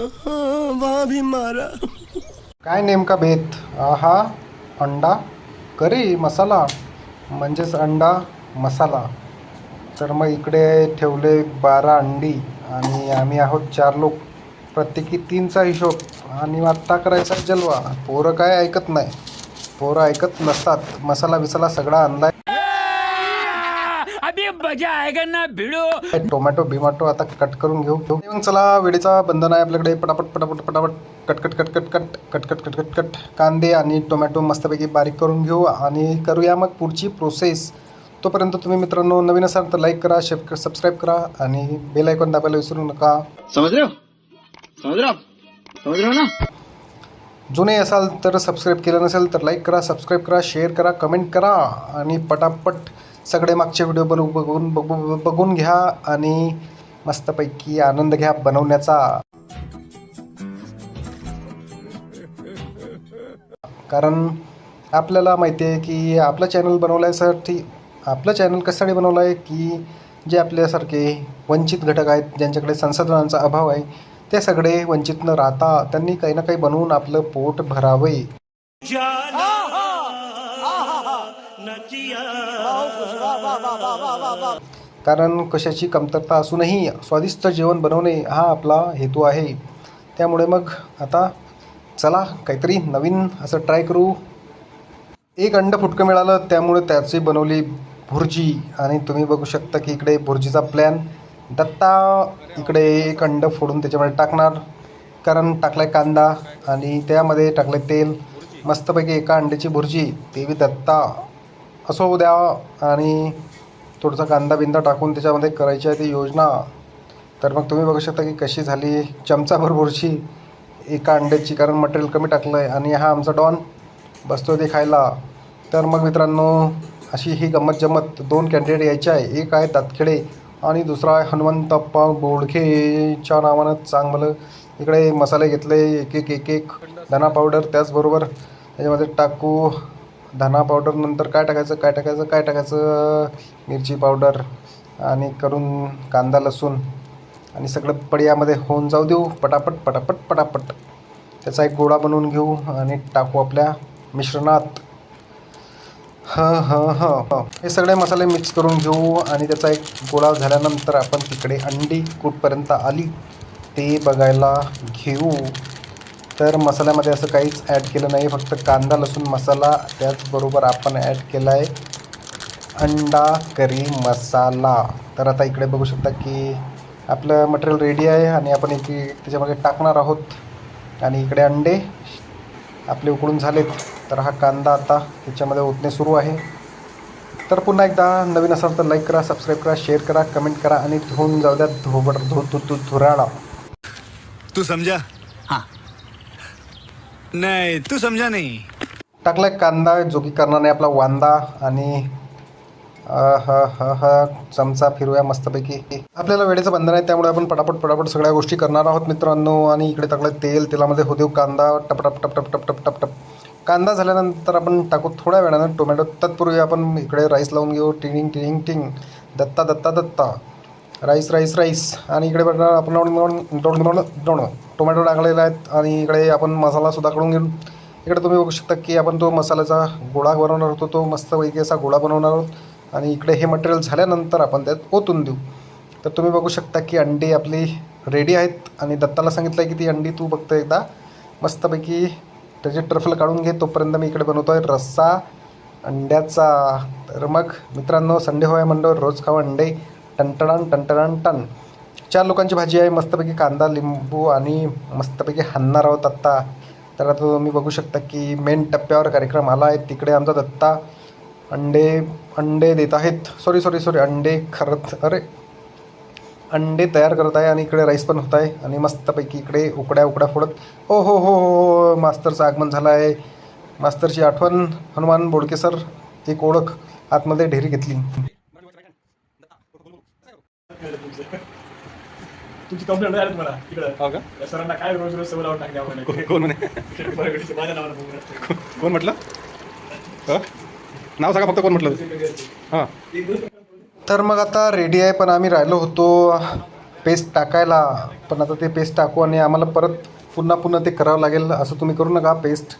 वहाँ भी मारा. काय नेमका भेद आहा अंडा? करी मसाला? म्हणजेच अंडा मसाला. तर मग इकडे ठेवले बारा अंडी आणि आम्ही आहोत चार लोक. प्रत्येकी तीनचा हिशोब. आणि आत्ता करायचा जलवा. पोरं काय ऐकत नाही. पोरं ऐकत नसतात. मसाला बिसाला सगळा आणला मजा आएगा ना भिड़ो। टोमॅटो बिमॅटो आता कट करून घेऊ घेऊ. मग चला वेळेचा बंधन आहे आपल्याकडे. पटापट पटापट पटापट. Cut cut cut cut cut cut cut cut cut cut. कांदे आणि टोमॅटो मस्तपैकी बारीक करून घेऊ आणि करूया मग पुढची प्रोसेस तोपर्यंत तुम्ही मित्रांनो नवीन असाल तर लाईक करा शेप सबस्क्राईब करा आणि बेल आयकॉन दाबायला विसरू नका. ना? जुने असाल तर सबस्क्राईब केलं नसेल तर लाईक करा सबस्क्राईब करा शेअर करा कमेंट करा आणि पटापट सगळे मागचे व्हिडिओ बनवू बघून बघू बघून घ्या आणि मस्तपैकी आनंद घ्या बनवण्याचा. कारण आपल्याला माहिती आहे की आपलं चॅनल बनवल्यासाठी आपलं चॅनल कशासाठी बनवलं आहे की जे आपल्यासारखे वंचित घटक आहेत ज्यांच्याकडे संसाधनांचा अभाव आहे ते सगळे वंचित न राहता त्यांनी काही ना काही बनवून आपलं पोट भरावे. कारण कशाची कमतरता असूनही स्वादिष्ट जेवण बनवणे हा आपला हेतू आहे. त्यामुळे मग आता चला काहीतरी नवीन असं ट्राय करू. एक अंड फुटकं मिळालं त्यामुळे त्याची बनवली भुर्जी. आणि तुम्ही बघू शकता की इकडे भुर्जीचा प्लॅन दत्ता इकडे एक अंड फोडून त्याच्यामध्ये टाकणार. कारण टाकलाय कांदा आणि त्यामध्ये टाकलं तेल. मस्तपैकी एका अंड्याची भुर्जी ते बी दत्ता. असं होऊ द्या आणि थोडासा कांदा बिंदा टाकून त्याच्यामध्ये करायची आहे ती योजना तर मग तुम्ही बघू शकता की कशी झाली. चमचाभर भुर्जी एका अंड्याची कारण मटेरियल कमी टाकलं आहे आणि हा आमचा डॉन बसतो ते खायला. तर मग मित्रांनो अशी ही गंमत जमत दोन कॅन्डिडेट यायचे आहे. एक आहे दातखेडे आणि दुसरा आहे हनुमंतप्पा बोडखेच्या नावानं चांगलं इकडे मसाले घेतले एक एक एक एक धना पावडर त्याचबरोबर त्याच्यामध्ये टाकू. धना पावडर नंतर काय टाकायचं काय टाकायचं काय टाकायचं? मिरची पावडर आणि करून कांदा लसूण आणि सगळं पडियामध्ये होऊन जाऊ देऊ. पटापट पटापट पटापट. त्याचा एक गोळा बनवून घेऊ आणि टाकू आपल्या मिश्रणात. हां हां हां. हे सगळे मसाले मिक्स करून घेऊ आणि त्याचा एक गोळा झाल्यानंतर आपण तिकडे अंडी कुठपर्यंत आली ते बघायला घेऊ. तर मसाल्यामध्ये असं काहीच ॲड केलं नाही फक्त कांदा लसूण मसाला त्याचबरोबर आपण ॲड केला आहे अंडा करी मसाला तर आता इकडे बघू शकता की आपलं मटेरियल रेडी आहे आणि आपण इथे त्याच्यामध्ये टाकणार आहोत आणि इकडे अंडे आपले उकडून झालेत तर हा कांदा आता त्याच्यामध्ये ओतणे सुरू आहे तर पुन्हा एकदा नवीन असाल तर लाईक करा सबस्क्राईब करा शेअर करा कमेंट करा आणि धुवून जाऊ द्या धोबड धो धु धुराळा तू समजा हां नाही तू समजा नाही. टाकलाय कांदा जो की नाही आपला वांदा आणि ह चमचा फिरूया मस्तपैकी. आपल्याला वेळेचं बंधन आहे त्यामुळे आपण पटापट पटापट सगळ्या गोष्टी करणार आहोत मित्रांनो. आणि इकडे टाकलं तेल तेलामध्ये होऊ देऊ कांदा. टप टप टप टप टप टप टप. टप कांदा झाल्यानंतर आपण टाकू थोड्या वेळानं टोमॅटो. तत्पूर्वी आपण इकडे राईस लावून घेऊ. टिंग टिंग टिंग. Datta Datta Datta. Rice rice rice आणि इकडे बघा आपण दोन दोन टोमॅटो टाकलेला आहेत आणि इकडे आपण मसालासुद्धा करून घेऊन. इकडे तुम्ही बघू शकता की आपण तो मसाल्याचा गोळा बनवणार होतो तो मस्तपैकी असा गोळा बनवणार आहोत. आणि इकडे हे मटेरियल झाल्यानंतर आपण त्यात ओतून देऊ. तर तुम्ही बघू शकता की अंडी आपली रेडी आहेत. आणि दत्ताला सांगितलं आहे की ती अंडी तू बघतो एकदा मस्तपैकी त्याचे टर्फल काढून घे. तोपर्यंत मी इकडे बनवतो आहे रस्सा अंड्याचा. तर मग मित्रांनो संडे होय मंडळ रोज खावा अंडे. टनटणान टनटणान टन. चार लोकांची भाजी आहे मस्तपैकी कांदा लिंबू आणि मस्तपैकी हाणणार आहोत आत्ता तर आता तुम्ही बघू शकता की मेन टप्प्यावर कार्यक्रम आला आहे. तिकडे आमचा दत्ता अंडे अंडे देत आहेत. सॉरी सॉरी सॉरी अंडे खरंच अरे अंडे तयार करत आहे आणि इकडे राईस पण होत आहे आणि मस्तपैकी इकडे उकड्या उकड्या फोडत. ओ हो हो हो हो मास्तरचं आगमन झालं आहे. मास्तरची आठवण हनुमान बोडके सर एक ओळख आतमध्ये ढेरी घेतली. तुमची. कंप्लेंट झाली मला तिकडं या सरांना काय रोज रोज सवय लावून टाकली कोण म्हणे? माझ्या नावानं बघून. कोण म्हटलं? हं? नाव सांगा फक्त कोण म्हटलं? हां. तर मग आता रेडी आहे पण आम्ही राहिलो होतो पेस्ट टाकायला. पण आता ते पेस्ट टाकू आणि आम्हाला परत पुन्हा पुन्हा ते करावं लागेल असं तुम्ही करू नका. पेस्ट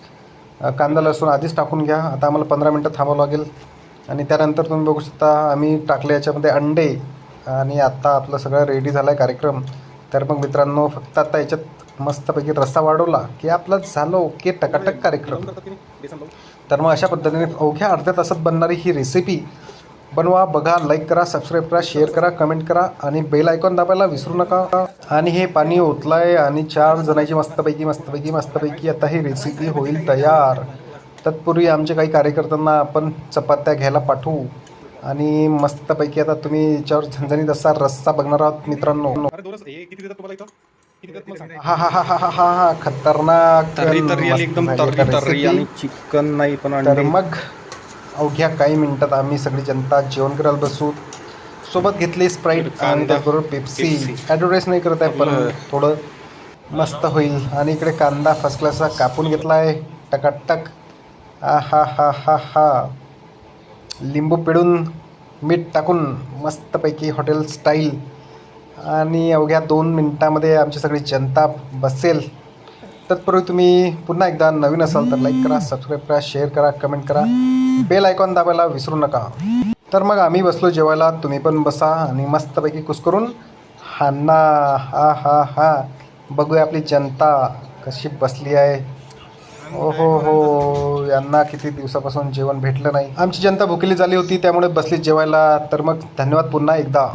अ, कांदा लसूण आधीच टाकून घ्या. आता आम्हाला पंधरा मिनटं थांबावं लागेल. आणि त्यानंतर तुम्ही बघू शकता आम्ही टाकले याच्यामध्ये अंडे. आणि आत्ता आपलं सगळं रेडी झालं आहे कार्यक्रम. तर मग मित्रांनो फक्त आता याच्यात मस्तपैकी रस्सा वाढवला की आपलं झालं ओके टकाटक कार्यक्रम. तर मग अशा पद्धतीने अवघ्या अर्ध्या तासात बनणारी ही रेसिपी बनवा बघा लाईक करा सबस्क्राईब करा शेअर करा कमेंट करा आणि बेल आयकॉन दाबायला विसरू नका. आणि हे पाणी ओतलं आहे आणि चार जणांची मस्तपैकी मस्तपैकी मस्तपैकी आता ही रेसिपी होईल तयार. तत्पूर्वी आमच्या काही कार्यकर्त्यांना आपण चपात्या घ्यायला पाठवू. आणि मस्तपैकी आता तुम्ही याच्यावर झणझणीत असा रस्सा बघणार आहात मित्रांनो. हे. हा हा हा हा हा हा खतरनाक तर्री तर्री आली मस्त एकदम झाली तर्री आता तर्री recipe. आणि चिकन नाही पण तर अंडे मग अवघ्या काही मिनिटात आम्ही सगळी जनता जेवण करायला बसू. सोबत घेतली स्प्राईट आणि त्याचबरोबर पेप्सी पेप्सी. ॲडव्हर्टाईज नाही करत आहे पण थोडं मस्त होईल. आणि इकडे कांदा फर्स्ट क्लासचा कापून घेतला आहे टकाटक. आ हा हा हा हा. लिंबू पिळून मीठ टाकून मस्तपैकी हॉटेल स्टाईल. आणि अवघ्या दोन मिनटामध्ये आमची सगळी जनता बसेल. तत्पूर्वी तुम्ही पुन्हा एकदा नवीन असाल तर लाईक करा सबस्क्राईब करा शेअर करा कमेंट करा. बेल आयकॉन दाबायला विसरू नका. तर मग आम्ही बसलो जेवायला तुम्ही पण बसा आणि मस्तपैकी कुसकरून हा ना हा हा हा. बघूया आपली जनता कशी बसली आहे. ओ हो हो. यांना किती दिवसापासून जेवण भेटलं नाही. आमची जनता भुकेली झाली होती त्यामुळे बसली जेवायला. तर मग धन्यवाद पुन्हा एकदा.